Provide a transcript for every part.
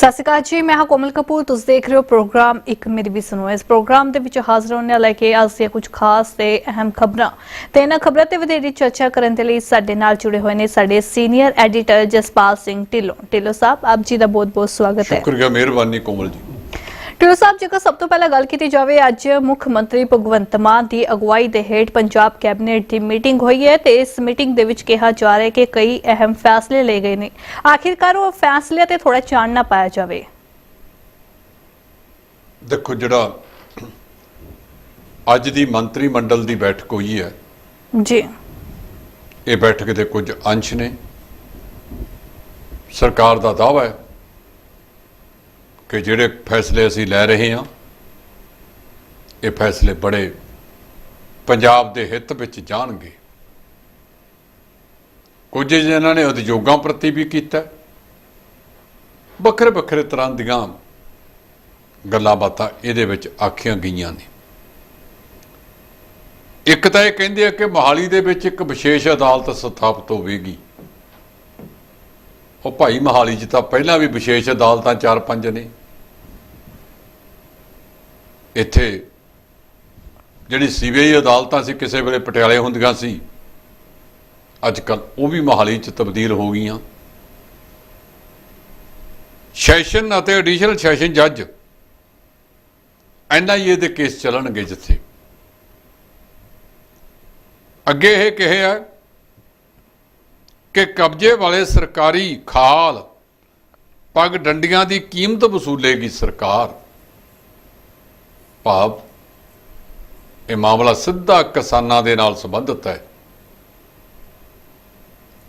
ਸਤਿ ਸ਼੍ਰੀ ਅਕਾਲ ਜੀ, ਮੈਂ ਹਾਂ ਕੋਮਲ ਕਪੂਰ। ਤੁਸੀਂ ਦੇਖ ਰਹੇ ਹੋ ਪ੍ਰੋਗਰਾਮ ਇੱਕ ਮੇਰੀ ਵੀ ਸੁਣੋ। ਇਸ ਪ੍ਰੋਗਰਾਮ ਦੇ ਵਿੱਚ ਹਾਜ਼ਰ ਹੋਣ ਲੈ ਕੇ ਅੱਜ ਦੀਆਂ ਕੁਝ ਖਾਸ ਤੇ ਅਹਿਮ ਖਬਰਾਂ। ਤੇ ਇਹਨਾਂ ਖਬਰਾਂ ਤੇ ਵਧੇਰੀ ਚਰਚਾ ਕਰਨ ਦੇ ਲਈ ਸਾਡੇ ਨਾਲ ਜੁੜੇ ਹੋਏ ਨੇ ਸਾਡੇ ਸੀਨੀਅਰ ਐਡੀਟਰ ਜਸਪਾਲ ਸਿੰਘ ਢਿੱਲੋਂ। ਢਿੱਲੋਂ ਸਾਹਿਬ, ਆਪ ਜੀ ਦਾ ਬਹੁਤ-ਬਹੁਤ ਸਵਾਗਤ ਹੈ। ਸ਼ੁਕਰੀਆ, ਮਿਹਰਬਾਨੀ ਕੋਮਲ ਜੀ। ਢਿੱਲੋਂ ਸਾਹਿਬ ਜੇਕਰ ਸਭ ਤੋਂ ਪਹਿਲਾਂ ਗੱਲ ਕੀਤੀ ਜਾਵੇ ਅੱਜ ਮੁੱਖ ਮੰਤਰੀ ਭਗਵੰਤ ਮਾਨ ਦੀ ਅਗਵਾਈ ਦੇ ਹੇਠ ਪੰਜਾਬ ਕੈਬਨਿਟ ਦੀ ਮੀਟਿੰਗ ਹੋਈ ਹੈ ਤੇ ਇਸ ਮੀਟਿੰਗ ਦੇ ਵਿੱਚ ਕਿਹਾ ਜਾ ਰਿਹਾ ਹੈ ਕਿ ਕਈ ਅਹਿਮ ਫੈਸਲੇ ਲਏ ਗਏ ਨੇ। ਆਖਿਰਕਾਰ ਉਹ ਫੈਸਲੇ ਤੇ ਥੋੜਾ ਚਾਨਣਾ ਪਾਇਆ ਜਾਵੇ। ਦੇਖੋ ਜਿਹੜਾ ਅੱਜ ਦੀ ਮੰਤਰੀ ਮੰਡਲ ਦੀ ਬੈਠਕ ਹੋਈ ਹੈ ਜੀ। ਇਹ ਬੈਠਕ ਦੇ ਕੁਝ ਅੰਸ਼ ਨੇ। ਸਰਕਾਰ ਦਾ ਦਾਅਵਾ ਹੈ ਕਿ ਜਿਹੜੇ ਫੈਸਲੇ ਅਸੀਂ ਲੈ ਰਹੇ ਹਾਂ, ਇਹ ਫੈਸਲੇ ਬੜੇ ਪੰਜਾਬ ਦੇ ਹਿੱਤ ਵਿੱਚ ਜਾਣਗੇ। ਕੁਝ ਜਿਹਨਾਂ ਨੇ ਉਦਯੋਗਾਂ ਪ੍ਰਤੀ ਵੀ ਕੀਤਾ। ਵੱਖਰੇ ਵੱਖਰੇ ਤਰ੍ਹਾਂ ਦੀਆਂ ਗੱਲਾਂ ਬਾਤਾਂ ਇਹਦੇ ਵਿੱਚ ਆਖੀਆਂ ਗਈਆਂ ਨੇ। ਇੱਕ ਤਾਂ ਇਹ ਕਹਿੰਦੇ ਆ ਕਿ ਮੋਹਾਲੀ ਦੇ ਵਿੱਚ ਇੱਕ ਵਿਸ਼ੇਸ਼ ਅਦਾਲਤ ਸਥਾਪਿਤ ਹੋਵੇਗੀ। ਉਹ ਭਾਈ ਮੋਹਾਲੀ 'ਚ ਤਾਂ ਪਹਿਲਾਂ ਵੀ ਵਿਸ਼ੇਸ਼ ਅਦਾਲਤਾਂ ਚਾਰ ਪੰਜ ਨੇ। ਇੱਥੇ ਜਿਹੜੀ ਸੀਬੀਆਈ ਅਦਾਲਤਾਂ ਸੀ, ਕਿਸੇ ਵੇਲੇ ਪਟਿਆਲੇ ਹੁੰਦੀਆਂ ਸੀ ਅੱਜ ਕੱਲ ਉਹ ਵੀ ਮੋਹਾਲੀ 'ਚ ਤਬਦੀਲ ਹੋ ਗਈਆਂ। ਸੈਸ਼ਨ ਅਤੇ ਐਡੀਸ਼ਨਲ ਸੈਸ਼ਨ ਜੱਜ ਐਨਆਈਏ ਦੇ ਕੇਸ ਚੱਲਣਗੇ ਜਿੱਥੇ। ਅੱਗੇ ਇਹ ਕਿਹਾ ਕਿ ਕਬਜ਼ੇ ਵਾਲੇ ਸਰਕਾਰੀ ਖਾਲ ਪੱਗ ਡੰਡੀਆਂ ਦੀ ਕੀਮਤ ਵਸੂਲੇਗੀ ਸਰਕਾਰ। ਭਾਵ ਇਹ ਮਾਮਲਾ ਸਿੱਧਾ ਕਿਸਾਨਾਂ ਦੇ ਨਾਲ ਸੰਬੰਧਿਤ ਹੈ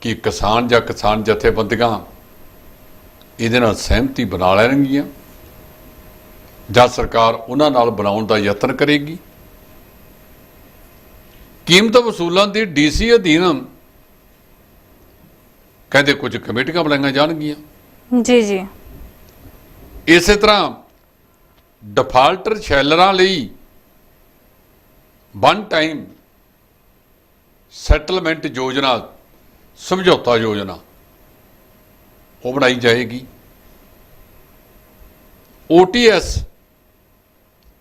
ਕਿ ਕਿਸਾਨ ਜਾਂ ਕਿਸਾਨ ਜਥੇਬੰਦੀਆਂ ਇਹਦੇ ਨਾਲ ਸਹਿਮਤੀ ਬਣਾ ਲੈਣਗੀਆਂ ਜਾਂ ਸਰਕਾਰ ਉਹਨਾਂ ਨਾਲ ਬਣਾਉਣ ਦਾ ਯਤਨ ਕਰੇਗੀ। ਕੀਮਤ ਵਸੂਲਾਂ ਦੀ ਡੀਸੀ ਅਧੀਨ ਕਹਿੰਦੇ ਕੁਝ ਕਮੇਟੀਆਂ ਬਣਾਈਆਂ ਜਾਣਗੀਆਂ। ਜੀ ਜੀ। ਇਸੇ ਤਰ੍ਹਾਂ ਡਿਫਾਲਟਰ ਸ਼ੈਲਰਾਂ ਲਈ ਵਨ ਟਾਈਮ ਸੈਟਲਮੈਂਟ ਯੋਜਨਾ, ਸਮਝੌਤਾ ਯੋਜਨਾ, ਉਹ ਬਣਾਈ ਜਾਏਗੀ। OTS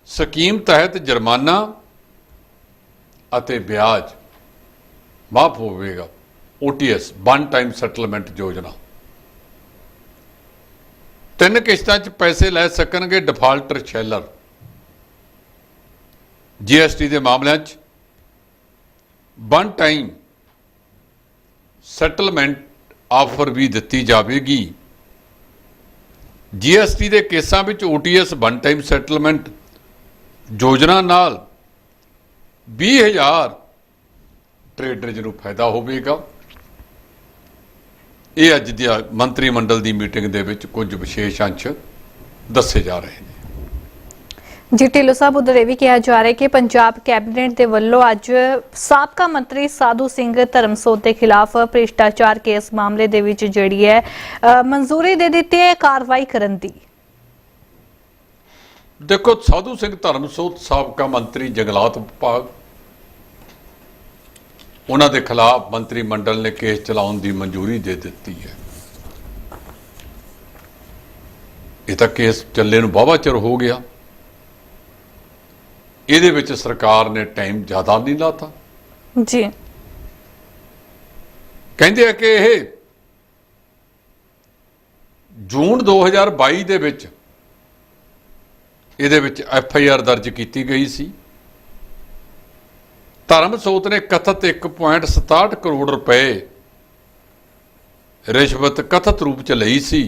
ਸਕੀਮ ਤਹਿਤ ਜੁਰਮਾਨਾ ਅਤੇ ਵਿਆਜ ਮਾਫ ਹੋਵੇਗਾ। OTS ਵਨ ਟਾਈਮ ਸੈਟਲਮੈਂਟ ਯੋਜਨਾ। ਤਿੰਨ ਕਿਸ਼ਤਾਂ 'ਚ ਪੈਸੇ ਲੈ ਸਕਣਗੇ ਡਿਫਾਲਟਰ ਸ਼ੈਲਰ। GST ਦੇ ਮਾਮਲਿਆਂ 'ਚ ਵਨ ਟਾਈਮ ਸੈਟਲਮੈਂਟ ਆਫਰ ਵੀ ਦਿੱਤੀ ਜਾਵੇਗੀ। GST ਦੇ ਕੇਸਾਂ ਵਿੱਚ OTS ਵਨ ਟਾਈਮ ਸੈਟਲਮੈਂਟ ਯੋਜਨਾ ਨਾਲ 20000 ਟ੍ਰੇਡਰਜ਼ ਨੂੰ ਫਾਇਦਾ ਹੋਵੇਗਾ। ਇਹ ਅੱਜ ਦੀ ਮੰਤਰੀ ਮੰਡਲ ਦੀ ਮੀਟਿੰਗ ਦੇ ਵਿੱਚ ਕੁਝ ਵਿਸ਼ੇਸ਼ ਅੰਸ਼ ਦੱਸੇ ਜਾ ਰਹੇ ਨੇ। ਜੀ ਢਿੱਲੋਂ ਸਾਹਿਬ ਉਧਰ ਇਹ ਵੀ ਕਿਹਾ ਜਾ ਰਿਹਾ ਕਿ ਪੰਜਾਬ ਕੈਬਨਿਟ ਦੇ ਵੱਲੋਂ ਅੱਜ ਸਾਬਕਾ ਮੰਤਰੀ ਸਾਧੂ ਸਿੰਘ ਧਰਮਸੋਤ ਦੇ ਖਿਲਾਫ ਭ੍ਰਿਸ਼ਟਾਚਾਰ ਕੇਸ ਮਾਮਲੇ ਦੇ ਵਿੱਚ ਜਿਹੜੀ ਹੈ ਮਨਜ਼ੂਰੀ ਦੇ ਦਿੱਤੀ ਹੈ ਕਾਰਵਾਈ ਕਰਨ ਦੀ। ਦੇਖੋ ਸਾਧੂ ਸਿੰਘ ਧਰਮਸੋਤ ਸਾਬਕਾ ਮੰਤਰੀ ਜੰਗਲਾਤ ਵਿਭਾਗ ਉਹਨਾਂ ਦੇ ਖਿਲਾਫ ਮੰਤਰੀ ਮੰਡਲ ਨੇ ਕੇਸ ਚਲਾਉਣ ਦੀ ਮਨਜ਼ੂਰੀ ਦੇ ਦਿੱਤੀ ਹੈ। ਇਹ ਤਾਂ ਕੇਸ ਚੱਲੇ ਨੂੰ ਵਾਹਵਾ ਚਿਰ ਹੋ ਗਿਆ। ਇਹਦੇ ਵਿੱਚ ਸਰਕਾਰ ਨੇ ਟਾਈਮ ਜ਼ਿਆਦਾ ਨਹੀਂ ਲਾਤਾ। ਜੀ। ਕਹਿੰਦੇ ਆ ਕਿ ਇਹ ਜੂਨ 2022 ਦੇ ਵਿੱਚ ਇਹਦੇ ਵਿੱਚ ਐਫ ਆਈ ਆਰ ਦਰਜ ਕੀਤੀ ਗਈ ਸੀ। ਧਰਮਸੋਤ ਨੇ ਕਥਿਤ 1.67 ਕਰੋੜ ਰੁਪਏ ਰਿਸ਼ਵਤ ਕਥਿਤ ਰੂਪ ਚ ਲਈ ਸੀ।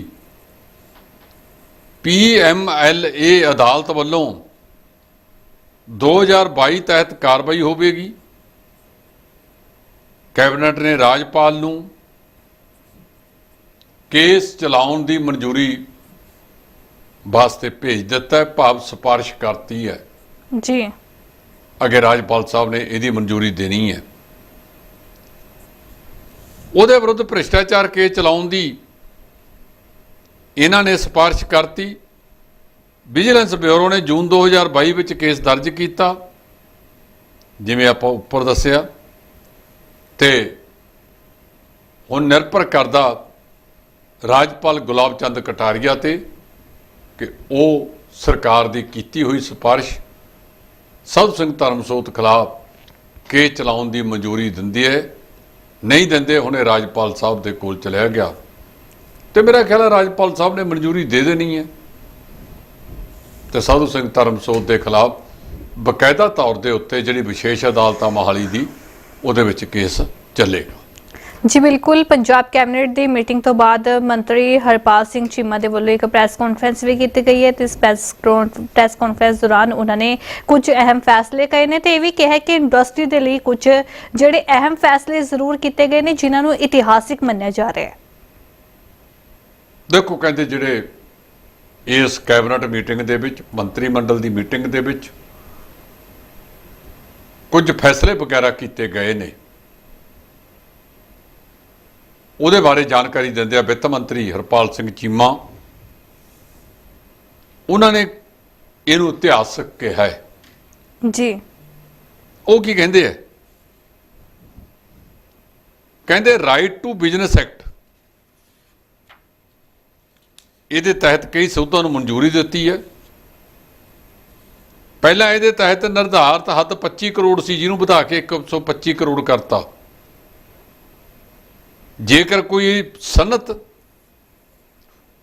ਪੀਐਮਐਲਏ ਅਦਾਲਤ ਵੱਲੋਂ 2022 ਤਹਿਤ ਕਾਰਵਾਈ ਹੋਵੇਗੀ। ਕੈਬਨਿਟ ਨੇ ਰਾਜਪਾਲ ਨੂੰ ਕੇਸ ਚਲਾਉਣ ਦੀ ਮਨਜ਼ੂਰੀ ਵਾਸਤੇ ਭੇਜ ਦਿੱਤਾ ਹੈ, ਭਾਵ ਸਿਫਾਰਿਸ਼ ਕਰਤੀ ਹੈ। ਜੀ। ਅੱਗੇ ਰਾਜਪਾਲ ਸਾਹਿਬ ਨੇ ਇਹਦੀ ਮਨਜ਼ੂਰੀ ਦੇਣੀ ਹੈ। ਉਹਦੇ ਵਿਰੁੱਧ ਭ੍ਰਿਸ਼ਟਾਚਾਰ ਕੇਸ ਚਲਾਉਣ ਦੀ ਇਹਨਾਂ ਨੇ ਸਿਫਾਰਿਸ਼ ਕਰਤੀ। ਵਿਜੀਲੈਂਸ ਬਿਊਰੋ ਨੇ ਜੂਨ 2022 ਵਿੱਚ ਕੇਸ ਦਰਜ ਕੀਤਾ, ਜਿਵੇਂ ਆਪਾਂ ਉੱਪਰ ਦੱਸਿਆ। ਤੇ ਹੁਣ ਨਿਰਭਰ ਕਰਦਾ ਰਾਜਪਾਲ ਗੁਲਾਬ ਚੰਦ ਕਟਾਰੀਆ ਤੇ ਕਿ ਉਹ ਸਰਕਾਰ ਦੀ ਕੀਤੀ ਹੋਈ ਸਿਫਾਰਿਸ਼ ਸਭ ਸਿੰਘ ਧਰਮਸੋਤ ਖਿਲਾਫ ਕੇਸ ਚਲਾਉਣ ਦੀ ਮਨਜ਼ੂਰੀ ਦਿੰਦੀ ਹੈ। ਨਹੀਂ ਦਿੰਦੇ, ਹੁਣੇ ਰਾਜਪਾਲ ਸਾਹਿਬ ਦੇ ਕੋਲ ਚਲਿਆ ਗਿਆ। ਤੇ ਮੇਰਾ ਖਿਆਲ ਹੈ ਰਾਜਪਾਲ ਸਾਹਿਬ ਨੇ ਮਨਜ਼ੂਰੀ ਦੇ ਦੇਣੀ ਹੈ। ਤੇ ਸਾਧੂ ਸਿੰਘ ਧਰਮਸੋਤ ਦੇ ਖਿਲਾਫ ਬਕਾਇਦਾ ਤੌਰ ਦੇ ਉੱਤੇ ਜਿਹੜੀ ਵਿਸ਼ੇਸ਼ ਅਦਾਲਤ ਆ ਮੋਹਾਲੀ ਦੀ, ਉਹਦੇ ਵਿੱਚ ਕੇਸ ਚੱਲੇਗਾ। ਜੀ ਬਿਲਕੁਲ, ਪੰਜਾਬ ਕੈਬਨਿਟ ਦੀ ਮੀਟਿੰਗ ਤੋਂ ਬਾਅਦ ਮੰਤਰੀ ਹਰਪਾਲ ਸਿੰਘ ਚੀਮਾ ਦੇ ਵੱਲੋਂ ਇੱਕ ਪ੍ਰੈਸ ਕਾਨਫਰੰਸ ਵੀ ਕੀਤੀ ਗਈ ਹੈ, ਤੇ ਇਸ ਪ੍ਰੈਸ ਪ੍ਰੈਸ ਕਾਨਫਰੰਸ ਦੌਰਾਨ ਉਹਨਾਂ ਨੇ ਕੁਝ ਅਹਿਮ ਫੈਸਲੇ ਕਰੇ ਨੇ, ਤੇ ਇਹ ਵੀ ਕਿਹਾ ਕਿ ਇੰਡਸਟਰੀ ਦੇ ਲਈ ਕੁਝ ਜਿਹੜੇ ਅਹਿਮ ਫੈਸਲੇ ਜ਼ਰੂਰ ਕੀਤੇ ਗਏ ਨੇ, ਜਿਨ੍ਹਾਂ ਨੂੰ ਇਤਿਹਾਸਿਕ ਮੰਨਿਆ ਜਾ ਰਿਹਾ ਹੈ। ਦੇਖੋ ਕਹਿੰਦੇ ਜਿਹੜੇ ਇਸ ਕੈਬਨਿਟ ਮੀਟਿੰਗ ਦੇ ਵਿੱਚ, ਮੰਤਰੀ ਮੰਡਲ ਦੀ ਮੀਟਿੰਗ ਦੇ ਵਿੱਚ ਕੁਝ ਫੈਸਲੇ ਵਗੈਰਾ ਕੀਤੇ ਗਏ ਨੇ ਉਹਦੇ ਬਾਰੇ ਜਾਣਕਾਰੀ ਦਿੰਦੇ ਆ ਵਿੱਤ ਮੰਤਰੀ ਹਰਪਾਲ ਸਿੰਘ ਚੀਮਾ। ਉਹਨਾਂ ਨੇ ਇਹਨੂੰ ਇਤਿਹਾਸਕ ਕਿਹਾ ਹੈ। ਜੀ। ਉਹ ਕੀ ਕਹਿੰਦੇ ਆ? ਕਹਿੰਦੇ ਰਾਈਟ ਟੂ ਬਿਜ਼ਨਸ ਐਕਟ ਇਹਦੇ ਤਹਿਤ ਕਈ ਸਹੁੱਤਾਂ ਨੂੰ ਮਨਜ਼ੂਰੀ ਦਿੱਤੀ ਹੈ। ਪਹਿਲਾਂ ਇਹਦੇ ਤਹਿਤ ਨਿਰਧਾਰਤ ਹੱਦ 25 ਕਰੋੜ ਸੀ ਜਿਹਨੂੰ ਵਧਾ ਕੇ 125 ਕਰੋੜ ਕਰਤਾ। ਜੇਕਰ ਕੋਈ ਸਨਤ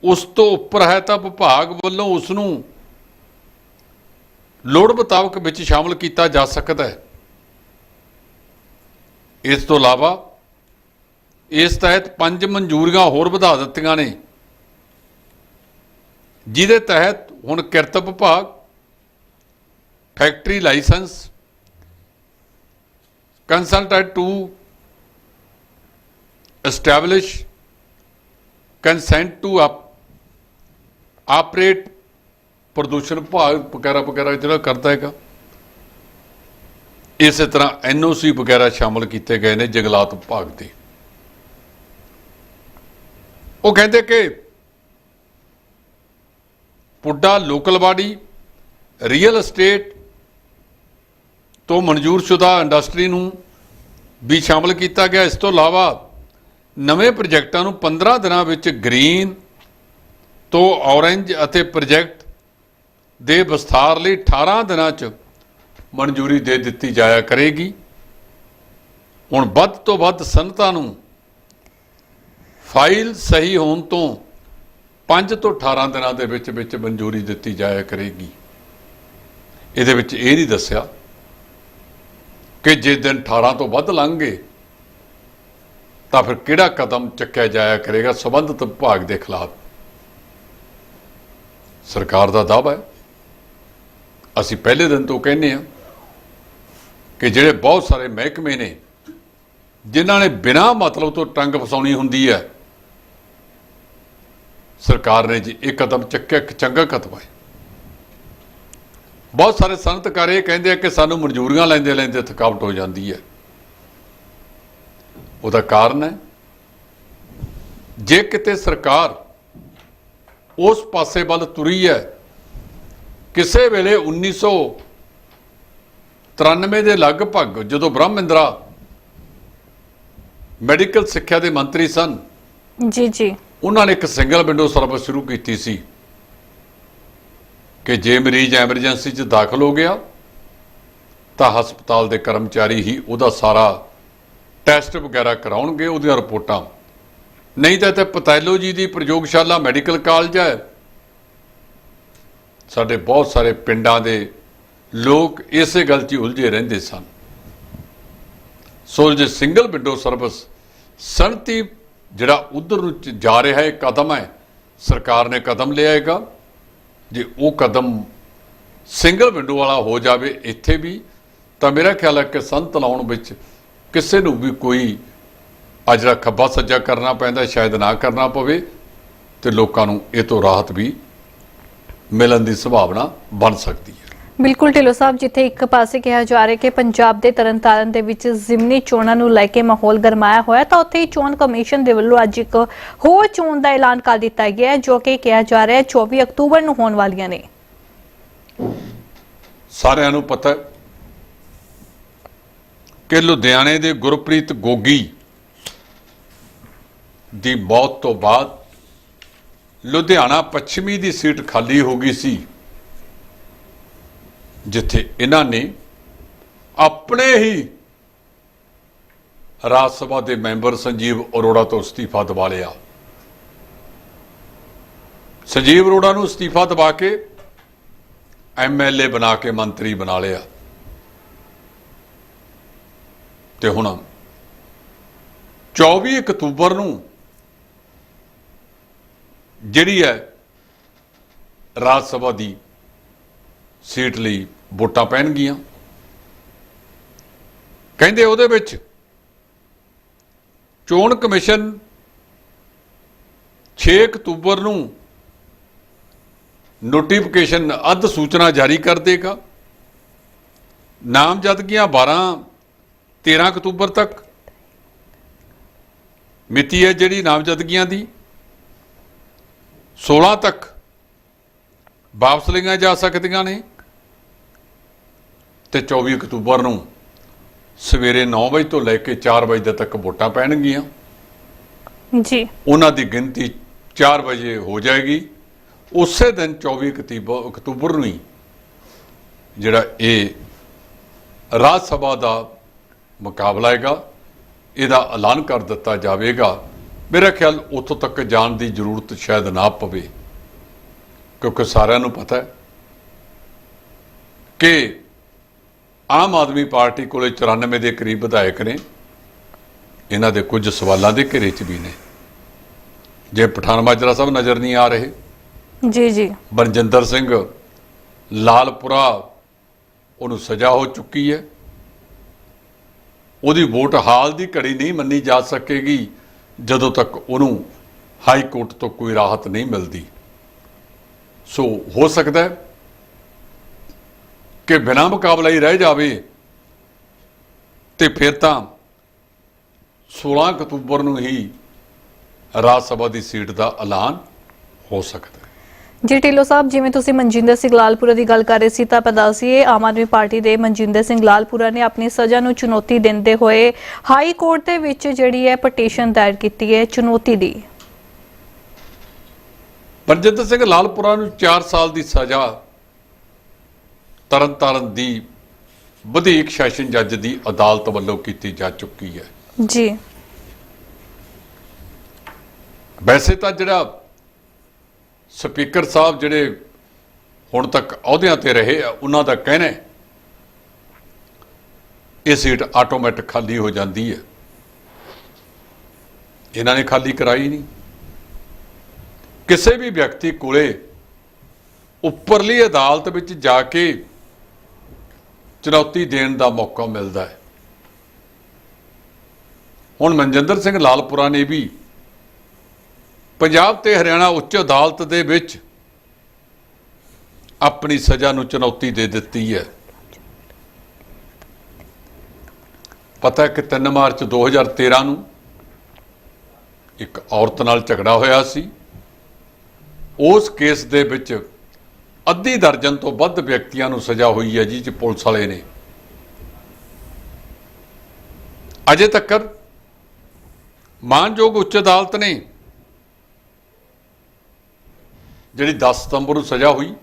ਉਸ ਤੋਂ ਉੱਪਰ ਹੈ ਤਾਂ ਵਿਭਾਗ ਵੱਲੋਂ ਉਸ ਨੂੰ ਲੋੜ ਮੁਤਾਬਕ ਵਿੱਚ ਸ਼ਾਮਲ ਕੀਤਾ ਜਾ ਸਕਦਾ ਹੈ। ਇਸ ਤੋਂ ਇਲਾਵਾ ਇਸ ਤਹਿਤ ਪੰਜ ਮਨਜ਼ੂਰੀਆਂ ਹੋਰ ਵਧਾ ਦਿੱਤੀਆਂ ਨੇ, ਜਿਹਦੇ ਤਹਿਤ ਹੁਣ ਕਿਰਤ ਵਿਭਾਗ, factory license, consultant to establish consent to operate ਪ੍ਰਦੂਸ਼ਣ ਵਿਭਾਗ ਵਗੈਰਾ ਵਗੈਰਾ ਜਿਹੜਾ ਕਰਦਾ ਹੈਗਾ। ਇਸੇ ਤਰ੍ਹਾਂ ਐਨਓਸੀ ਵਗੈਰਾ ਸ਼ਾਮਲ ਕੀਤੇ ਗਏ ਨੇ ਜੰਗਲਾਤ ਵਿਭਾਗ ਦੇ। ਉਹ ਕਹਿੰਦੇ ਕਿ PUDA local body real estate ਤੋਂ ਮਨਜ਼ੂਰਸ਼ੁਦਾ ਇੰਡਸਟਰੀ ਨੂੰ ਵੀ ਸ਼ਾਮਲ ਕੀਤਾ ਗਿਆ। ਇਸ ਤੋਂ ਇਲਾਵਾ ਨਵੇਂ ਪ੍ਰੋਜੈਕਟਾਂ ਨੂੰ 15 ਦਿਨਾਂ ਵਿੱਚ ਗ੍ਰੀਨ ਤੋਂ ਔਰੰਜ ਅਤੇ ਪ੍ਰੋਜੈਕਟ ਦੇ ਵਿਸਥਾਰ ਲਈ 18 ਦਿਨਾਂ 'ਚ ਮਨਜ਼ੂਰੀ ਦੇ ਦਿੱਤੀ ਜਾਇਆ ਕਰੇਗੀ। ਹੁਣ ਵੱਧ ਤੋਂ ਵੱਧ ਸਨਤਾਂ ਨੂੰ ਫਾਈਲ ਸਹੀ ਹੋਣ ਤੋਂ 5 ਤੋਂ 18 ਦਿਨਾਂ ਦੇ ਵਿੱਚ ਵਿੱਚ ਮਨਜ਼ੂਰੀ ਦਿੱਤੀ ਜਾਇਆ ਕਰੇਗੀ। ਇਹਦੇ ਵਿੱਚ ਇਹ ਨਹੀਂ ਦੱਸਿਆ ਕਿ ਜੇ ਦਿਨ 18 ਤੋਂ ਵੱਧ ਲੰਘ ਗਏ ਤਾਂ ਫਿਰ ਕਿਹੜਾ ਕਦਮ ਚੱਕਿਆ ਜਾਇਆ ਕਰੇਗਾ ਸਬੰਧਤ ਵਿਭਾਗ ਦੇ ਖਿਲਾਫ? ਸਰਕਾਰ ਦਾ ਦਾਅਵਾ ਹੈ। ਅਸੀਂ ਪਹਿਲੇ ਦਿਨ ਤੋਂ ਕਹਿੰਦੇ ਆ ਕਿ ਜਿਹੜੇ ਬਹੁਤ ਸਾਰੇ ਮਹਿਕਮੇ ਨੇ, ਜਿਨ੍ਹਾਂ ਨੇ ਬਿਨਾਂ ਮਤਲਬ ਤੋਂ ਟੰਗ ਫਸਾਉਣੀ ਹੁੰਦੀ ਹੈ, ਸਰਕਾਰ ਨੇ ਜੀ ਇਹ ਕਦਮ ਚੱਕਿਆ, ਇੱਕ ਚੰਗਾ ਕਦਮ ਹੈ। ਬਹੁਤ ਸਾਰੇ ਸਨਅਤਕਾਰ ਇਹ ਕਹਿੰਦੇ ਆ ਕਿ ਸਾਨੂੰ ਮਨਜ਼ੂਰੀਆਂ ਲੈਂਦੇ ਲੈਂਦੇ ਥਕਾਵਟ ਹੋ ਜਾਂਦੀ ਹੈ। ਉਹਦਾ ਕਾਰਨ ਹੈ। ਜੇ ਕਿਤੇ ਸਰਕਾਰ ਉਸ ਪਾਸੇ ਵੱਲ ਤੁਰੀ ਹੈ ਕਿਸੇ ਵੇਲੇ 1993 ਦੇ ਲਗਭਗ ਜਦੋਂ ਬ੍ਰਹਮਿੰਦਰਾ ਮੈਡੀਕਲ ਸਿੱਖਿਆ ਦੇ ਮੰਤਰੀ ਸਨ ਜੀ ਜੀ। ਉਹਨਾਂ ਨੇ ਇੱਕ ਸਿੰਗਲ ਵਿੰਡੋ ਸਰਵਿਸ ਸ਼ੁਰੂ ਕੀਤੀ ਸੀ ਕਿ ਜੇ ਮਰੀਜ਼ ਐਮਰਜੈਂਸੀ 'ਚ ਦਾਖਲ ਹੋ ਗਿਆ ਤਾਂ ਹਸਪਤਾਲ ਦੇ ਕਰਮਚਾਰੀ ਹੀ ਉਹਦਾ ਸਾਰਾ ਟੈਸਟ ਵਗੈਰਾ ਕਰਾਉਣਗੇ ਉਹਦੀਆਂ ਰਿਪੋਰਟਾਂ। ਨਹੀਂ ਤਾਂ ਇੱਥੇ ਪਤੈਲੋਜੀ ਦੀ ਪ੍ਰਯੋਗਸ਼ਾਲਾ ਮੈਡੀਕਲ ਕਾਲਜ ਹੈ। ਸਾਡੇ ਬਹੁਤ ਸਾਰੇ ਪਿੰਡਾਂ ਦੇ ਲੋਕ ਇਸੇ ਗੱਲ 'ਚ ਹੀ ਉਲਝੇ ਰਹਿੰਦੇ ਸਨ। ਸੋ ਜੇ ਸਿੰਗਲ ਵਿੰਡੋ ਸਰਵਿਸ ਸਨਤੀ ਜਿਹੜਾ ਉਧਰ ਨੂੰ ਜਾ ਰਿਹਾ ਹੈ ਕਦਮ ਹੈ, ਸਰਕਾਰ ਨੇ ਕਦਮ ਲਿਆ ਹੈਗਾ। ਜੇ ਉਹ ਕਦਮ ਸਿੰਗਲ ਵਿੰਡੋ ਵਾਲਾ ਹੋ ਜਾਵੇ ਇੱਥੇ ਵੀ, ਤਾਂ ਮੇਰਾ ਖਿਆਲ ਹੈ ਕਿ ਸੰਤ ਲਾਉਣ ਵਿੱਚ ਕਿਸੇ ਨੂੰ ਵੀ ਕੋਈ ਜਿਹੜਾ ਖੱਬਾ ਸੱਜਾ ਕਰਨਾ ਪੈਂਦਾ ਸ਼ਾਇਦ ਨਾ ਕਰਨਾ ਪਵੇ ਤੇ ਲੋਕਾਂ ਨੂੰ ਇਹ ਤੋਂ ਰਾਹਤ ਵੀ ਮਿਲਣ ਦੀ ਸੰਭਾਵਨਾ ਬਣ ਸਕਦੀ ਹੈ। ਬਿਲਕੁਲ ਢਿੱਲੋਂ ਸਾਹਿਬ ਜਿੱਥੇ ਇੱਕ ਪਾਸੇ ਕਿਹਾ ਜਾ ਰਿਹਾ ਕਿ ਪੰਜਾਬ ਦੇ ਤਰਨਤਾਰਨ ਦੇ ਵਿੱਚ ਜ਼ਿਮਨੀ ਚੋਣਾਂ ਨੂੰ ਲੈ ਕੇ ਮਾਹੌਲ ਗਰਮਾਇਆ ਹੋਇਆ ਤਾਂ ਉੱਥੇ ਹੀ ਚੋਣ ਕਮਿਸ਼ਨ ਦੇ ਵੱਲੋਂ ਅੱਜ ਇੱਕ ਹੋਰ ਚੋਣ ਦਾ ਐਲਾਨ ਕਰ ਦਿੱਤਾ ਗਿਆ ਹੈ ਜੋ ਕਿ ਕਿਹਾ ਜਾ ਰਿਹਾ ਹੈ 24 ਅਕਤੂਬਰ ਨੂੰ ਹੋਣ ਵਾਲੀਆਂ ਨੇ। ਸਾਰਿਆਂ ਨੂੰ ਪਤਾ ਕਿ ਲੁਧਿਆਣੇ ਦੇ ਗੁਰਪ੍ਰੀਤ ਗੋਗੀ ਦੀ ਮੌਤ ਤੋਂ ਬਾਅਦ ਲੁਧਿਆਣਾ ਪੱਛਮੀ ਦੀ ਸੀਟ ਖਾਲੀ ਹੋ ਗਈ ਸੀ, ਜਿੱਥੇ ਇਹਨਾਂ ਨੇ ਆਪਣੇ ਹੀ ਰਾਜ ਸਭਾ ਦੇ ਮੈਂਬਰ ਸੰਜੀਵ ਅਰੋੜਾ ਤੋਂ ਅਸਤੀਫਾ ਦਵਾ ਲਿਆ। ਸੰਜੀਵ ਅਰੋੜਾ ਨੂੰ ਅਸਤੀਫਾ ਦਵਾ ਕੇ ਐਮਐਲਏ ਬਣਾ ਕੇ ਮੰਤਰੀ ਬਣਾ ਲਿਆ। ਤੇ ਹੁਣ 24 ਅਕਤੂਬਰ ਨੂੰ ਜਿਹੜੀ ਹੈ ਰਾਜ ਸਭਾ ਦੀ ਸੀਟ ਲਈ ਵੋਟਾਂ ਪੈਣਗੀਆਂ। ਕਹਿੰਦੇ ਉਹਦੇ ਵਿੱਚ ਚੋਣ ਕਮਿਸ਼ਨ 6 ਅਕਤੂਬਰ ਨੂੰ ਨੋਟੀਫਿਕੇਸ਼ਨ ਅੱਧ ਸੂਚਨਾ ਜਾਰੀ ਕਰ ਦੇਗਾ। ਨਾਮਜ਼ਦਗੀਆਂ 12 13 ਅਕਤੂਬਰ ਤੱਕ। ਮਿਤੀ ਹੈ ਜਿਹੜੀ ਨਾਮਜ਼ਦਗੀਆਂ ਦੀ। 16 ਤੱਕ ਵਾਪਸ ਲਈਆਂ ਜਾ ਸਕਦੀਆਂ ਨੇ। ਤੇ 24 ਅਕਤੂਬਰ ਨੂੰ ਸਵੇਰੇ 9 ਵਜੇ ਤੋਂ ਲੈ ਕੇ 4 ਵਜੇ ਤੱਕ ਵੋਟਾਂ ਪੈਣਗੀਆਂ। ਜੀ। ਉਹਨਾਂ ਦੀ ਗਿਣਤੀ 4 ਵਜੇ ਹੋ ਜਾਏਗੀ। ਉਸੇ ਦਿਨ 24 ਅਕਤੂਬਰ ਨੂੰ ਹੀ ਜਿਹੜਾ ਇਹ ਰਾਜ ਸਭਾ ਦਾ ਮੁਕਾਬਲਾ ਹੈਗਾ ਇਹਦਾ ਐਲਾਨ ਕਰ ਦਿੱਤਾ ਜਾਵੇਗਾ। ਮੇਰਾ ਖਿਆਲ ਉੱਥੋਂ ਤੱਕ ਜਾਣ ਦੀ ਜ਼ਰੂਰਤ ਸ਼ਾਇਦ ਨਾ ਪਵੇ। ਕਿਉਂਕਿ ਸਾਰਿਆਂ ਨੂੰ ਪਤਾ ਹੈ ਕਿ ਆਮ ਆਦਮੀ ਪਾਰਟੀ ਕੋਲੇ 94 ਦੇ ਕਰੀਬ ਵਿਧਾਇਕ ਨੇ। ਇਹਨਾਂ ਦੇ ਕੁਝ ਸਵਾਲਾਂ ਦੇ ਘੇਰੇ 'ਚ ਵੀ ਨੇ। ਜੇ ਪਠਾਨ ਮਾਜਰਾ ਸਾਹਿਬ ਨਜ਼ਰ ਨਹੀਂ ਆ ਰਹੇ? ਜੀ ਜੀ। ਬਰਜਿੰਦਰ ਸਿੰਘ ਲਾਲਪੁਰਾ ਉਹਨੂੰ ਸਜ਼ਾ ਹੋ ਚੁੱਕੀ ਹੈ। ਉਹਦੀ ਵੋਟ ਹਾਲ ਦੀ ਘੜੀ ਨਹੀਂ ਮੰਨੀ ਜਾ ਸਕੇਗੀ, ਜਦੋਂ ਤੱਕ ਉਹਨੂੰ ਹਾਈ ਕੋਰਟ ਤੋਂ ਕੋਈ ਰਾਹਤ ਨਹੀਂ ਮਿਲਦੀ। ਸੋ ਹੋ ਸਕਦਾ ਹੈ ਕਿ ਬਿਨਾਂ ਮੁਕਾਬਲਾ ਹੀ ਰਹਿ ਜਾਵੇ ਤੇ ਫਿਰ ਤਾਂ 16 ਅਕਤੂਬਰ ਨੂੰ ਹੀ ਰਾਜ ਸਭਾ ਦੀ ਸੀਟ ਦਾ ਐਲਾਨ ਹੋ ਸਕਦਾ ਜੀ ਢਿੱਲੋਂ ਸਾਹਿਬ ਜਿਵੇਂ ਤੁਸੀਂ ਮਨਜਿੰਦਰ ਸਿੰਘ ਲਾਲਪੁਰਾ ਦੀ ਗੱਲ ਕਰ ਰਹੇ ਸੀ ਤਾਂ ਪਤਾ ਸੀ ਇਹ ਆਮ ਆਦਮੀ ਪਾਰਟੀ ਦੇ ਮਨਜਿੰਦਰ ਸਿੰਘ ਲਾਲਪੁਰਾ ਨੇ ਆਪਣੀ ਸਜ਼ਾ ਨੂੰ ਚੁਣੌਤੀ ਦਿੰਦੇ ਹੋਏ ਹਾਈ ਕੋਰਟ ਦੇ ਵਿੱਚ ਜਿਹੜੀ ਹੈ ਪਟੀਸ਼ਨ ਦਾਇਰ ਕੀਤੀ ਹੈ ਚੁਣੌਤੀ ਦੀ। ਪਰਜਿੰਦਰ ਸਿੰਘ ਲਾਲਪੁਰਾ ਨੂੰ 4 ਸਾਲ ਦੀ ਸਜ਼ਾ ਤਰਨਤਾਰਨ ਦੀ ਵਧੇਕ ਸੈਸ਼ਨ ਜੱਜ ਦੀ ਅਦਾਲਤ ਵੱਲੋਂ ਕੀਤੀ ਜਾ ਚੁੱਕੀ ਹੈ। ਜੀ। ਵੈਸੇ ਤਾਂ ਜਿਹੜਾ ਸਪੀਕਰ ਸਾਹਿਬ ਜਿਹੜੇ ਹੁਣ ਤੱਕ ਅਹੁਦਿਆਂ ਤੇ ਰਹੇ ਆ, ਉਹਨਾਂ ਦਾ ਕਹਿਣਾ ਹੈ, ਇਹ ਸੀਟ ਆਟੋਮੈਟਿਕ ਖਾਲੀ ਹੋ ਜਾਂਦੀ ਹੈ। ਇਹਨਾਂ ਨੇ ਖਾਲੀ ਕਰਾਈ ਨਹੀਂ। ਕਿਸੇ ਵੀ ਵਿਅਕਤੀ ਕੋਲੇ ਉੱਪਰਲੀ ਅਦਾਲਤ ਵਿੱਚ ਜਾ ਕੇ ਚੁਣੌਤੀ ਦੇਣ ਦਾ ਮੌਕਾ ਮਿਲਦਾ ਹੈ। ਹੁਣ ਮਨਜਿੰਦਰ ਸਿੰਘ ਲਾਲਪੁਰਾ ਨੇ ਵੀ ਪੰਜਾਬ ਤੇ ਹਰਿਆਣਾ ਉੱਚ ਅਦਾਲਤ ਦੇ ਵਿੱਚ ਆਪਣੀ ਸਜ਼ਾ ਨੂੰ ਚੁਣੌਤੀ ਦੇ ਦਿੱਤੀ ਹੈ। ਪਤਾ ਕਿ 3 ਮਾਰਚ 2013 ਨੂੰ ਇੱਕ ਔਰਤ ਨਾਲ ਝਗੜਾ ਹੋਇਆ ਸੀ। ਉਸ ਕੇਸ ਦੇ ਵਿੱਚ ਅੱਧੀ ਦਰਜਨ ਤੋਂ ਵੱਧ ਵਿਅਕਤੀਆਂ ਨੂੰ ਸਜ਼ਾ ਹੋਈ ਹੈ ਜੀ ਚ ਪੁਲਿਸ ਵਾਲੇ ਨੇ। ਅਜੇ ਤੱਕ ਮਾਨਯੋਗ ਉੱਚ ਅਦਾਲਤ ਨੇ ਜਿਹੜੀ 10 ਸਤੰਬਰ ਨੂੰ ਸਜ਼ਾ ਹੋਈ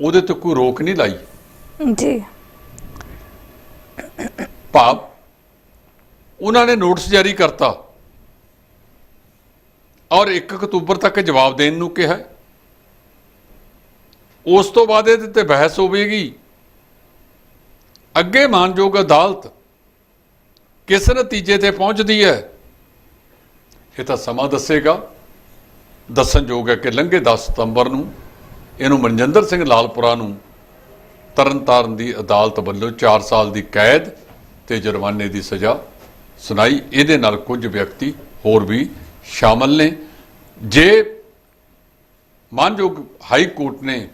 ਉਹਦੇ ਤੇ ਕੋਈ ਰੋਕ ਨਹੀਂ ਲਾਈ। ਜੀ। ਭਾਵ ਉਹਨਾਂ ਨੇ ਨੋਟਿਸ ਜਾਰੀ ਕਰਤਾ ਔਰ 1 ਅਕਤੂਬਰ ਤੱਕ ਜਵਾਬ ਦੇਣ ਨੂੰ ਕਿਹਾ। ਉਸ ਤੋਂ ਬਾਅਦ ਇਹਦੇ ਤੇ ਬਹਿਸ ਹੋਵੇਗੀ। ਅੱਗੇ ਮਾਨਯੋਗ ਅਦਾਲਤ ਕਿਸ ਨਤੀਜੇ ਤੇ ਪਹੁੰਚਦੀ ਹੈ ਇਹ ਤਾਂ ਸਮਾਂ ਦੱਸੇਗਾ। ਦੱਸਣਯੋਗ ਹੈ ਕਿ ਲੰਘੇ 10 ਸਤੰਬਰ ਨੂੰ, ਇਹਨੂੰ ਮਨਜਿੰਦਰ ਸਿੰਘ ਲਾਲਪੁਰਾ ਨੂੰ ਤਰਨਤਾਰਨ ਦੀ ਅਦਾਲਤ ਵੱਲੋਂ 4 ਸਾਲ ਦੀ ਕੈਦ ਤੇ ਜੁਰਮਾਨੇ ਦੀ ਸਜ਼ਾ ਸੁਣਾਈ। ਇਹਦੇ ਨਾਲ ਕੁਝ ਵਿਅਕਤੀ ਹੋਰ ਵੀ ਸ਼ਾਮਲ ਨੇ। ਜੇ ਮਾਨਯੋਗ ਹਾਈ ਕੋਰਟ ਨੇ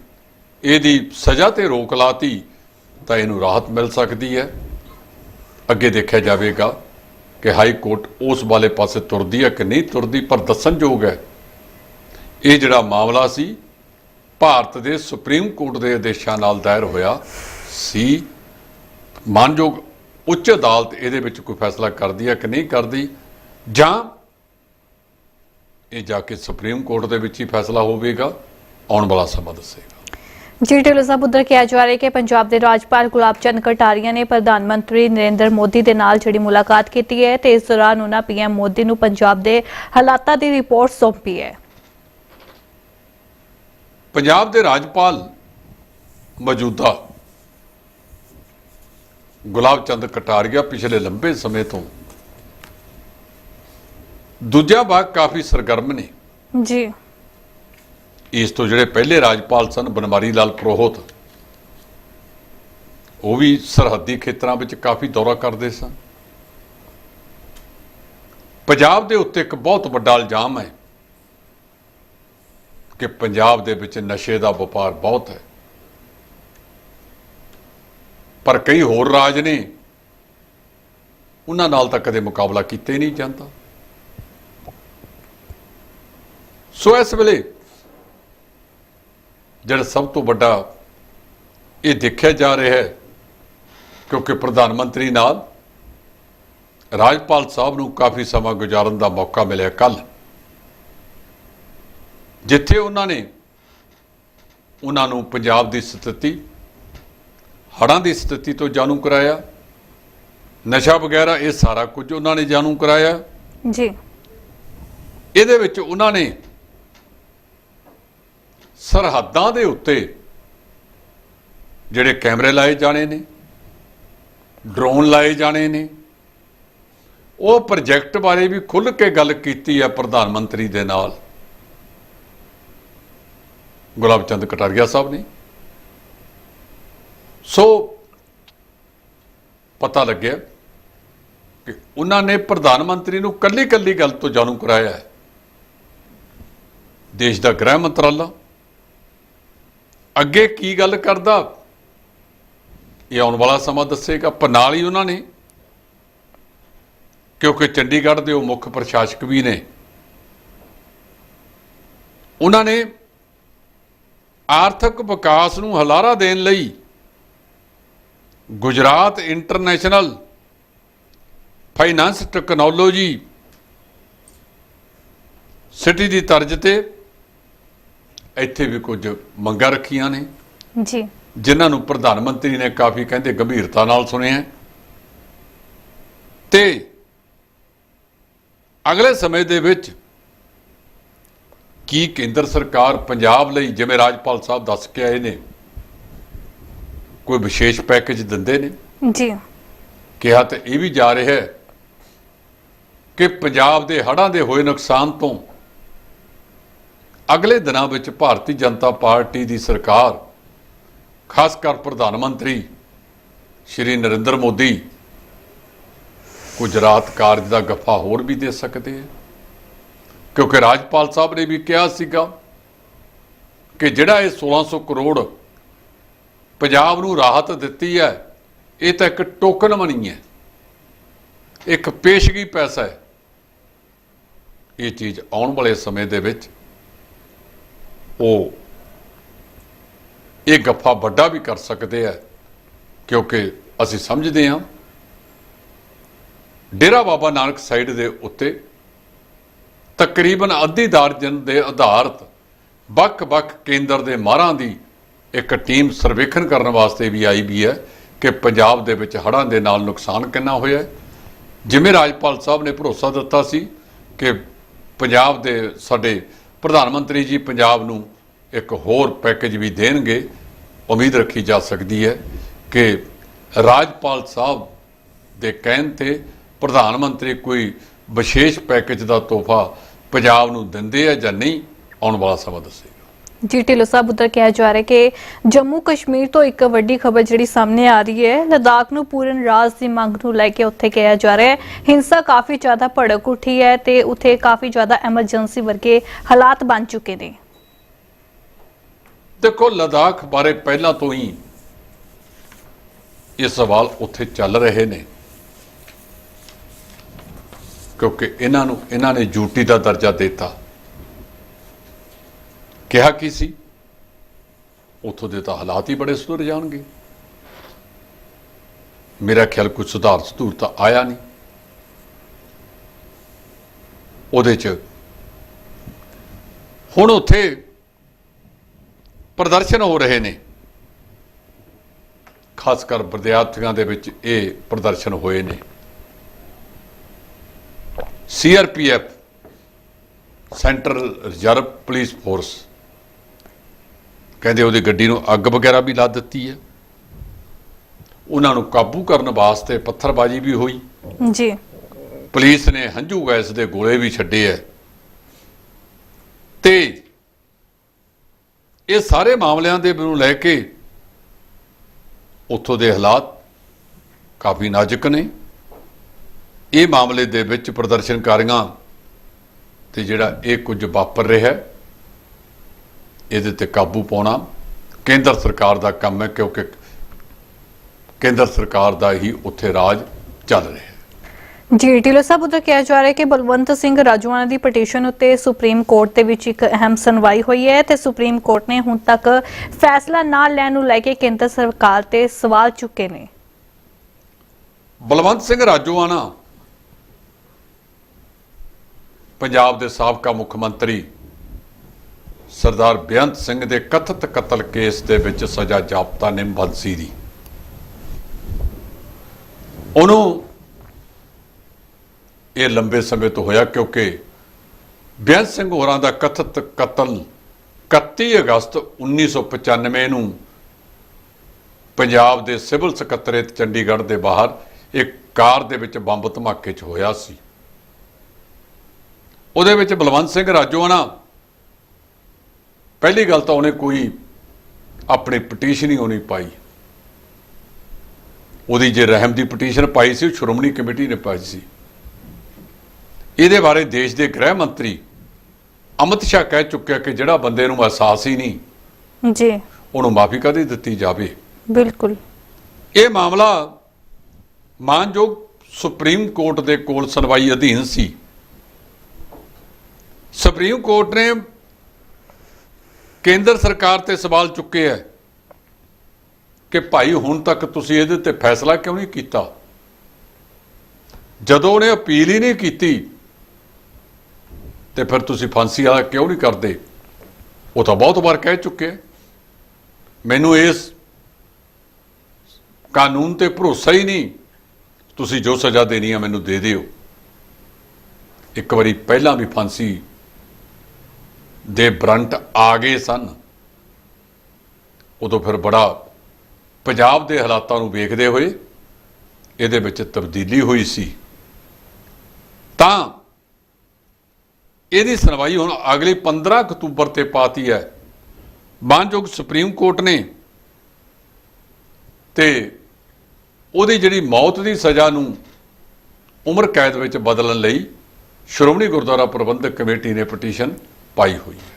ਇਹਦੀ ਸਜ਼ਾ ਤੇ ਰੋਕ ਲਾਤੀ, ਤਾਂ ਇਹਨੂੰ ਰਾਹਤ ਮਿਲ ਸਕਦੀ ਹੈ। ਅੱਗੇ ਦੇਖਿਆ ਜਾਵੇਗਾ ਕਿ ਹਾਈ ਕੋਰਟ ਉਸ ਵਾਲੇ ਪਾਸੇ ਤੁਰਦੀ ਹੈ ਕਿ ਨਹੀਂ ਤੁਰਦੀ, ਪਰ ਦੱਸਣਯੋਗ ਹੈ ਇਹ ਜਿਹੜਾ ਮਾਮਲਾ ਸੀ, ਭਾਰਤ ਦੇ ਸੁਪਰੀਮ ਕੋਰਟ ਦੇ ਆਦੇਸ਼ਾਂ ਨਾਲ ਦਾਇਰ ਹੋਇਆ ਸੀ। ਮਾਨਯੋਗ ਉੱਚ ਅਦਾਲਤ ਇਹਦੇ ਵਿੱਚ ਕੋਈ ਫੈਸਲਾ ਕਰਦੀ ਹੈ ਕਿ ਨਹੀਂ ਕਰਦੀ? ਜਾਂ ਇਹ ਜਾ ਕੇ ਸੁਪਰੀਮ ਕੋਰਟ ਦੇ ਵਿੱਚ ਹੀ ਫੈਸਲਾ ਹੋਵੇਗਾ? ਆਉਣ ਵਾਲਾ ਸਮਾਂ ਦੱਸੇਗਾ। ਜੀ, ਢਿੱਲੋਂ ਸਾਹਿਬ, ਉੱਧਰ ਕਿਹਾ ਜਾ ਰਿਹਾ ਕਿ ਪੰਜਾਬ ਦੇ ਰਾਜਪਾਲ ਗੁਲਾਬ ਚੰਦ ਕਟਾਰੀਆ ਨੇ ਪ੍ਰਧਾਨ ਮੰਤਰੀ ਨਰਿੰਦਰ ਮੋਦੀ ਦੇ ਨਾਲ ਜਿਹੜੀ ਮੁਲਾਕਾਤ ਕੀਤੀ ਹੈ ਤੇ ਇਸ ਦੌਰਾਨ ਉਹਨਾਂ ਪੀਐਮ ਮੋਦੀ ਨੂੰ ਪੰਜਾਬ ਦੇ ਹਾਲਾਤਾਂ ਦੀ ਰਿਪੋਰਟ ਸੌਂਪੀ ਹੈ। ਪੰਜਾਬ ਦੇ ਰਾਜਪਾਲ ਮੌਜੂਦਾ ਗੁਲਾਬ ਚੰਦ ਕਟਾਰੀਆ ਪਿਛਲੇ ਲੰਬੇ ਸਮੇਂ ਤੋਂ ਦੂਜਾ ਭਾਗ ਕਾਫੀ ਸਰਗਰਮ ਨੇ। ਜੀ। ਇਸ ਤੋਂ ਜਿਹੜੇ ਪਹਿਲੇ ਰਾਜਪਾਲ ਸਨ ਬਨਵਾਰੀ ਲਾਲ ਪ੍ਰੋਹਤ ਉਹ ਵੀ ਸਰਹੱਦੀ ਖੇਤਰਾਂ ਵਿੱਚ ਕਾਫੀ ਦੌਰਾ ਕਰਦੇ ਸਨ। ਪੰਜਾਬ ਦੇ ਉੱਤੇ ਇੱਕ ਬਹੁਤ ਵੱਡਾ ਇਲਜ਼ਾਮ ਹੈ ਕਿ ਪੰਜਾਬ ਦੇ ਵਿੱਚ ਨਸ਼ੇ ਦਾ ਵਪਾਰ ਬਹੁਤ ਹੈ। ਪਰ ਕਈ ਹੋਰ ਰਾਜ ਨੇ ਉਹਨਾਂ ਨਾਲ ਤਾਂ ਕਦੇ ਮੁਕਾਬਲਾ ਕੀਤਾ ਹੀ ਨਹੀਂ ਜਾਂਦਾ। ਸੋ ਇਸ ਵੇਲੇ ਜਿਹੜਾ ਸਭ ਤੋਂ ਵੱਡਾ ਇਹ ਦੇਖਿਆ ਜਾ ਰਿਹਾ ਹੈ, ਕਿਉਂਕਿ ਪ੍ਰਧਾਨ ਮੰਤਰੀ ਨਾਲ ਰਾਜਪਾਲ ਸਾਹਿਬ ਨੂੰ ਕਾਫੀ ਸਮਾਂ ਗੁਜ਼ਾਰਨ ਦਾ ਮੌਕਾ ਮਿਲਿਆ ਕੱਲ੍ਹ। ਜਿੱਥੇ ਉਹਨਾਂ ਨੇ ਉਹਨਾਂ ਨੂੰ ਪੰਜਾਬ ਦੀ ਸਥਿਤੀ ਹੜ੍ਹਾਂ ਦੀ ਸਥਿਤੀ ਤੋਂ ਜਾਣੂ ਕਰਾਇਆ ਨਸ਼ਾ ਵਗੈਰਾ ਇਹ ਸਾਰਾ ਕੁਝ ਉਹਨਾਂ ਨੇ ਜਾਣੂ ਕਰਾਇਆ। ਜੀ। ਇਹਦੇ ਵਿੱਚ ਉਹਨਾਂ ਨੇ ਸਰਹੱਦਾਂ ਦੇ ਉੱਤੇ ਜਿਹੜੇ ਕੈਮਰੇ ਲਾਏ ਜਾਣੇ ਨੇ ਡਰੋਨ ਲਾਏ ਜਾਣੇ ਨੇ ਉਹ ਪ੍ਰੋਜੈਕਟ ਬਾਰੇ ਵੀ ਖੁੱਲ੍ਹ ਕੇ ਗੱਲ ਕੀਤੀ ਹੈ ਪ੍ਰਧਾਨ ਮੰਤਰੀ ਦੇ ਨਾਲ। ਗੁਲਾਬ ਚੰਦ ਕਟਾਰੀਆ ਸਾਹਿਬ ਨੇ। ਸੋ ਪਤਾ ਲੱਗਿਆ ਕਿ ਉਹਨਾਂ ਨੇ ਪ੍ਰਧਾਨ ਮੰਤਰੀ ਨੂੰ ਕੱਲੀ ਕੱਲੀ ਗੱਲ ਤੋਂ ਜਾਣੂ ਕਰਾਇਆ ਹੈ। ਦੇਸ਼ ਦਾ ਗ੍ਰਹਿ ਮੰਤਰਾਲਾ। ਅੱਗੇ ਕੀ ਗੱਲ ਕਰਦਾ, ਇਹ ਆਉਣ ਵਾਲਾ ਸਮਾਂ ਦੱਸੇਗਾ, ਪਰ ਨਾਲ ਹੀ ਉਹਨਾਂ ਨੇ, ਕਿਉਂਕਿ ਚੰਡੀਗੜ੍ਹ ਦੇ ਉਹ ਮੁੱਖ ਪ੍ਰਸ਼ਾਸਕ ਵੀ ਨੇ, ਉਹਨਾਂ ਨੇ ਆਰਥਿਕ ਵਿਕਾਸ ਨੂੰ ਹਲਾਰਾ ਦੇਣ ਲਈ Gujarat international finance technology city ਦੀ ਤਰਜ਼ ਤੇ ਇੱਥੇ ਵੀ ਕੁਝ ਮੰਗਾਂ ਰੱਖੀਆਂ ਨੇ। ਜੀ। ਜਿਨ੍ਹਾਂ ਨੂੰ ਪ੍ਰਧਾਨ ਮੰਤਰੀ ਨੇ ਕਾਫੀ ਕਹਿੰਦੇ ਗੰਭੀਰਤਾ ਨਾਲ ਸੁਣਿਆ ਤੇ ਅਗਲੇ ਸਮੇਂ ਦੇ ਵਿੱਚ ਕੀ ਕੇਂਦਰ ਸਰਕਾਰ ਪੰਜਾਬ ਲਈ ਜਿਵੇਂ ਰਾਜਪਾਲ ਸਾਹਿਬ ਦੱਸ ਕੇ ਆਏ ਨੇ ਕੋਈ ਵਿਸ਼ੇਸ਼ ਪੈਕੇਜ ਦਿੰਦੇ ਨੇ? ਜੀ। ਕਿਹਾ ਤੇ ਇਹ ਵੀ ਜਾ ਰਿਹਾ ਹੈ ਕਿ ਪੰਜਾਬ ਦੇ ਹੜ੍ਹਾਂ ਦੇ ਹੋਏ ਨੁਕਸਾਨ ਤੋਂ ਅਗਲੇ ਦਿਨਾਂ ਵਿੱਚ ਭਾਰਤੀ ਜਨਤਾ ਪਾਰਟੀ ਦੀ ਸਰਕਾਰ ਖਾਸ ਕਰ ਪ੍ਰਧਾਨ ਮੰਤਰੀ ਸ਼੍ਰੀ ਨਰਿੰਦਰ ਮੋਦੀ ਗੁਜਰਾਤ ਕਾਰਜ ਦਾ ਗੱਫਾ ਹੋਰ ਵੀ ਦੇ ਸਕਦੇ ਹੈ। ਕਿਉਂਕਿ ਰਾਜਪਾਲ ਸਾਹਿਬ ਨੇ ਵੀ ਕਿਹਾ ਸੀਗਾ ਕਿ ਜਿਹੜਾ ਇਹ 1600 ਕਰੋੜ ਪੰਜਾਬ ਨੂੰ ਰਾਹਤ ਦਿੱਤੀ ਹੈ, ਇਹ ਤਾਂ ਇੱਕ ਟੋਕਨ ਮਨੀ ਹੈ। ਇੱਕ ਪੇਸ਼ਗੀ ਪੈਸਾ ਹੈ। ਇਹ ਚੀਜ਼ ਆਉਣ ਵਾਲੇ ਸਮੇਂ ਦੇ ਵਿੱਚ ਉਹ ਇਹ ਗੱਫਾ ਵੱਡਾ ਵੀ ਕਰ ਸਕਦੇ ਆ ਕਿਉਂਕਿ ਅਸੀਂ ਸਮਝਦੇ ਹਾਂ, ਡੇਰਾ ਬਾਬਾ ਨਾਨਕ ਸਾਈਡ ਦੇ ਉੱਤੇ ਤਕਰੀਬਨ ਅੱਧੀ ਦਰਜਨ ਦੇ ਆਧਾਰਿਤ ਵੱਖ-ਵੱਖ ਕੇਂਦਰ ਦੇ ਮਾਹਰਾਂ ਦੀ ਇੱਕ ਟੀਮ ਸਰਵੇਖਣ ਕਰਨ ਵਾਸਤੇ ਵੀ ਆਈ ਵੀ ਹੈ ਕਿ ਪੰਜਾਬ ਦੇ ਵਿੱਚ ਹੜ੍ਹਾਂ ਦੇ ਨਾਲ ਨੁਕਸਾਨ ਕਿੰਨਾ ਹੋਇਆ ਜਿਵੇਂ ਰਾਜਪਾਲ ਸਾਹਿਬ ਨੇ ਭਰੋਸਾ ਦਿੱਤਾ ਸੀ ਕਿ ਪੰਜਾਬ ਦੇ ਸਾਡੇ ਪ੍ਰਧਾਨ ਮੰਤਰੀ ਜੀ ਪੰਜਾਬ ਨੂੰ ਇੱਕ ਹੋਰ ਪੈਕੇਜ ਵੀ ਦੇਣਗੇ, ਉਮੀਦ ਰੱਖੀ ਜਾ ਸਕਦੀ ਹੈ ਕਿ ਰਾਜਪਾਲ ਸਾਹਿਬ ਦੇ ਕਹਿਣ ਤੇ ਪ੍ਰਧਾਨ ਮੰਤਰੀ ਕੋਈ ਵਿਸ਼ੇਸ਼ ਪੈਕੇਜ ਦਾ ਤੋਹਫਾ ਪੰਜਾਬ ਨੂੰ ਦਿੰਦੇ ਆ ਜਾਂ ਨਹੀਂ ਆਉਣ ਵਾਲਾ ਸਮਾਂ ਦੱਸੇਗਾ। ਜੀ ਢਿੱਲੋਂ ਸਾਹਿਬ ਉੱਧਰ ਕਿਹਾ ਜਾ ਰਿਹਾ ਕਿ ਜੰਮੂ ਕਸ਼ਮੀਰ ਤੋਂ ਇੱਕ ਵੱਡੀ ਖਬਰ ਜਿਹੜੀ ਸਾਹਮਣੇ ਆ ਰਹੀ ਹੈ ਲਦਾਖ ਨੂੰ ਪੂਰਨ ਰਾਜ ਦੀ ਮੰਗ ਨੂੰ ਲੈ ਕੇ ਉੱਥੇ ਕਿਹਾ ਜਾ ਰਿਹਾ ਹੈ। ਹਿੰਸਾ ਕਾਫੀ ਜ਼ਿਆਦਾ ਭੜਕ ਉੱਠੀ ਹੈ ਤੇ ਉੱਥੇ ਕਾਫੀ ਜ਼ਿਆਦਾ ਐਮਰਜੈਂਸੀ ਵਰਗੇ ਹਾਲਾਤ ਬਣ ਚੁੱਕੇ ਨੇ। ਦੇਖੋ ਲਦਾਖ ਬਾਰੇ ਪਹਿਲਾਂ ਤੋਂ ਹੀ ਇਹ ਸਵਾਲ ਉੱਥੇ ਚੱਲ ਰਹੇ ਨੇ। ਕਿਉਂਕਿ ਇਹਨਾਂ ਨੂੰ, ਇਹਨਾਂ ਨੇ ਯੂਟੀ ਦਾ ਦਰਜਾ ਦਿੱਤਾ। ਕਿਹਾ ਕੀ ਸੀ? ਉੱਥੋਂ ਦੇ ਤਾਂ ਹਾਲਾਤ ਹੀ ਬੜੇ ਸੁਧਰ ਜਾਣਗੇ। ਮੇਰਾ ਖਿਆਲ ਕੁਝ ਸੁਧਾਰ, ਸੁਧੂਰ ਤਾਂ ਆਇਆ ਨਹੀਂ। ਉਹਦੇ ਚ ਹੁਣ ਉੱਥੇ ਪ੍ਰਦਰਸ਼ਨ ਹੋ ਰਹੇ ਨੇ। ਖਾਸ ਕਰ ਵਿਦਿਆਰਥੀਆਂ ਦੇ ਵਿੱਚ ਇਹ ਪ੍ਰਦਰਸ਼ਨ ਹੋਏ ਨੇ। CRPF central reserve police force ਕਹਿੰਦੇ ਉਹਦੀ ਗੱਡੀ ਨੂੰ ਅੱਗ ਵਗੈਰਾ ਵੀ ਲਾ ਦਿੱਤੀ ਹੈ। ਉਹਨਾਂ ਨੂੰ ਕਾਬੂ ਕਰਨ ਵਾਸਤੇ ਪੱਥਰਬਾਜ਼ੀ ਵੀ ਹੋਈ। ਜੀ। ਪੁਲਿਸ ਨੇ ਹੰਝੂ ਗੈਸ ਦੇ ਗੋਲੇ ਵੀ ਛੱਡੇ ਐ ਤੇ ਇਹ ਸਾਰੇ ਮਾਮਲਿਆਂ ਦੇ ਨੂੰ ਲੈ ਕੇ ਉੱਥੋਂ ਦੇ ਹਾਲਾਤ ਕਾਫੀ ਨਾਜ਼ੁਕ ਨੇ। ਇਹ ਮਾਮਲੇ ਦੇ ਵਿੱਚ ਪ੍ਰਦਰਸ਼ਨਕਾਰੀਆਂ ਤੇ ਜਿਹੜਾ ਇਹ ਕੁਝ ਵਾਪਰ ਰਿਹਾ ਹੈ, ਇਹਦੇ ਤੇ ਕਾਬੂ ਪਾਉਣਾ ਕੇਂਦਰ ਸਰਕਾਰ ਦਾ ਕੰਮ ਹੈ ਕਿਉਂਕਿ ਕੇਂਦਰ ਸਰਕਾਰ ਦਾ ਹੀ ਉੱਥੇ ਰਾਜ ਚੱਲ ਰਿਹਾ ਹੈ। ਜੀ ਢਿੱਲੋਂ ਸਾਹਿਬ ਉੱਧਰ ਕਿਹਾ ਜਾ ਰਿਹਾ ਹੈ ਕਿ ਬਲਵੰਤ ਸਿੰਘ ਰਾਜੂਆਣਾ ਦੀ ਪਟੀਸ਼ਨ ਉੱਤੇ ਸੁਪਰੀਮ ਕੋਰਟ ਦੇ ਵਿੱਚ ਇੱਕ ਅਹਿਮ ਸੁਣਵਾਈ ਹੋਈ ਹੈ ਤੇ ਸੁਪਰੀਮ ਕੋਰਟ ਨੇ ਹੁਣ ਤੱਕ ਫੈਸਲਾ ਨਾ ਲੈਣ ਨੂੰ ਲੈ ਕੇ ਕੇਂਦਰ ਸਰਕਾਰ ਤੇ ਸਵਾਲ ਚੁੱਕੇ ਨੇ। ਬਲਵੰਤ ਸਿੰਘ ਰਾਜੋਆਣਾ ਪੰਜਾਬ ਦੇ ਸਾਬਕਾ ਮੁੱਖ ਮੰਤਰੀ ਸਰਦਾਰ ਬੇਅੰਤ ਸਿੰਘ ਦੇ ਕਥਿਤ ਕਤਲ ਕੇਸ ਦੇ ਵਿੱਚ ਸਜ਼ਾ ਜਾਪਤਾ ਨੇ ਬੰਸੀ ਦੀ। ਉਹਨੂੰ ਇਹ ਲੰਬੇ ਸਮੇਂ ਤੋਂ ਹੋਇਆ ਕਿਉਂਕਿ ਬੇਅੰਤ ਸਿੰਘ ਹੋਰਾਂ ਦਾ ਕਥਿਤ ਕਤਲ 31 ਅਗਸਤ 1995 ਨੂੰ ਪੰਜਾਬ ਦੇ ਸਿਵਲ ਸਕੱਤਰੇਤ ਚੰਡੀਗੜ੍ਹ ਦੇ ਬਾਹਰ ਇੱਕ ਕਾਰ ਦੇ ਵਿੱਚ ਬੰਬ ਧਮਾਕੇ 'ਚ ਹੋਇਆ ਸੀ। ਉਹਦੇ ਵਿੱਚ ਬਲਵੰਤ ਸਿੰਘ ਰਾਜੋਆਣਾ ਪਹਿਲੀ ਗੱਲ ਤਾਂ ਉਹਨੇ ਕੋਈ ਆਪਣੀ ਪਟੀਸ਼ਨ ਹੀ ਉਹਨੇ ਪਾਈ। ਉਹਦੀ ਜੇ ਰਹਿਮ ਦੀ ਪਟੀਸ਼ਨ ਪਾਈ ਸੀ ਉਹ ਸ਼੍ਰੋਮਣੀ ਕਮੇਟੀ ਨੇ ਪਾਈ ਸੀ। ਇਹਦੇ ਬਾਰੇ ਦੇਸ਼ ਦੇ ਗ੍ਰਹਿ ਮੰਤਰੀ ਅਮਿਤ ਸ਼ਾਹ ਕਹਿ ਚੁੱਕਿਆ ਕਿ ਜਿਹੜਾ ਬੰਦੇ ਨੂੰ ਅਹਿਸਾਸ ਹੀ ਨਹੀਂ ਜੀ। ਉਹਨੂੰ ਮਾਫੀ ਕਦੇ ਦਿੱਤੀ ਜਾਵੇ? ਬਿਲਕੁਲ। ਇਹ ਮਾਮਲਾ ਮਾਨਯੋਗ ਸੁਪਰੀਮ ਕੋਰਟ ਦੇ ਕੋਲ ਸੁਣਵਾਈ ਅਧੀਨ ਸੀ। ਸੁਪਰੀਮ ਕੋਰਟ ਨੇ ਕੇਂਦਰ ਸਰਕਾਰ ਤੇ ਸਵਾਲ ਚੁੱਕੇ ਹੈ ਕਿ ਭਾਈ ਹੁਣ ਤੱਕ ਤੁਸੀਂ ਇਹਦੇ ਤੇ ਫੈਸਲਾ ਕਿਉਂ ਨਹੀਂ ਕੀਤਾ? ਜਦੋਂ ਉਹਨੇ ਅਪੀਲ ਹੀ ਨਹੀਂ ਕੀਤੀ, ਤੇ ਫਿਰ ਤੁਸੀਂ ਫਾਂਸੀ ਵਾਲਾ ਕਿਉਂ ਨਹੀਂ ਕਰਦੇ? ਉਹ ਤਾਂ ਬਹੁਤ ਵਾਰ ਕਹਿ ਚੁੱਕੇ ਮੈਨੂੰ ਇਸ ਕਾਨੂੰਨ ਤੇ ਭਰੋਸਾ ਹੀ ਨਹੀਂ। ਤੁਸੀਂ ਜੋ ਸਜ਼ਾ ਦੇਣੀ ਆ, ਮੈਨੂੰ ਦੇ ਦਿਓ। ਇੱਕ ਵਾਰੀ ਪਹਿਲਾਂ ਵੀ ਫਾਂਸੀ ਦੇ ਬਰੰਟ ਆ ਗਏ ਸਨ। ਉਦੋਂ ਫਿਰ ਬੜਾ ਪੰਜਾਬ ਦੇ ਹਾਲਾਤਾਂ ਨੂੰ ਵੇਖਦੇ ਹੋਏ ਇਹਦੇ ਵਿੱਚ ਤਬਦੀਲੀ ਹੋਈ ਸੀ। ਤਾਂ ਇਹਦੀ ਸੁਣਵਾਈ ਹੁਣ ਅਗਲੀ 15 ਅਕਤੂਬਰ ਤੇ ਪਾਤੀ ਹੈ। ਮਾਨਯੋਗ ਸੁਪਰੀਮ ਕੋਰਟ ਨੇ ਤੇ ਉਹਦੀ ਜਿਹੜੀ ਮੌਤ ਦੀ ਸਜ਼ਾ ਨੂੰ ਉਮਰ ਕੈਦ ਵਿੱਚ ਬਦਲਣ ਲਈ ਸ਼੍ਰੋਮਣੀ ਗੁਰਦੁਆਰਾ ਪ੍ਰਬੰਧਕ ਕਮੇਟੀ ਨੇ ਪਟੀਸ਼ਨ ਪਾਈ ਹੋਈ ਹੈ।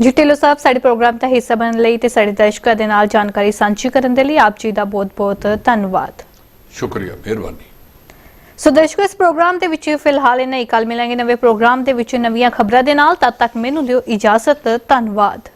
ਜੀ ਢਿੱਲੋਂ ਸਾਹਿਬ ਸਾਡੇ ਪ੍ਰੋਗਰਾਮ ਦਾ ਹਿੱਸਾ ਬਣਨ ਲਈ ਤੇ ਸਾਡੇ ਦਰਸ਼ਕਾਂ ਦੇ ਨਾਲ ਜਾਣਕਾਰੀ ਸਾਂਝੀ ਕਰਨ ਦੇ ਲਈ ਆਪ ਜੀ ਦਾ ਬਹੁਤ-ਬਹੁਤ ਧੰਨਵਾਦ। ਸ਼ੁਕਰੀਆ ਮਿਹਰਬਾਨੀ। ਸੋ ਦਰਸ਼ਕੋ ਇਸ ਪ੍ਰੋਗਰਾਮ ਦੇ ਵਿੱਚ ਫਿਲਹਾਲ ਇਹਨਾਂ ਹੀ। ਕੱਲ ਮਿਲਾਂਗੇ ਨਵੇਂ ਪ੍ਰੋਗਰਾਮ ਦੇ ਵਿੱਚ ਨਵੀਆਂ ਖਬਰਾਂ ਦੇ ਨਾਲ। ਤਦ ਤੱਕ ਮੈਨੂੰ ਦਿਓ ਇਜਾਜ਼ਤ। ਧੰਨਵਾਦ।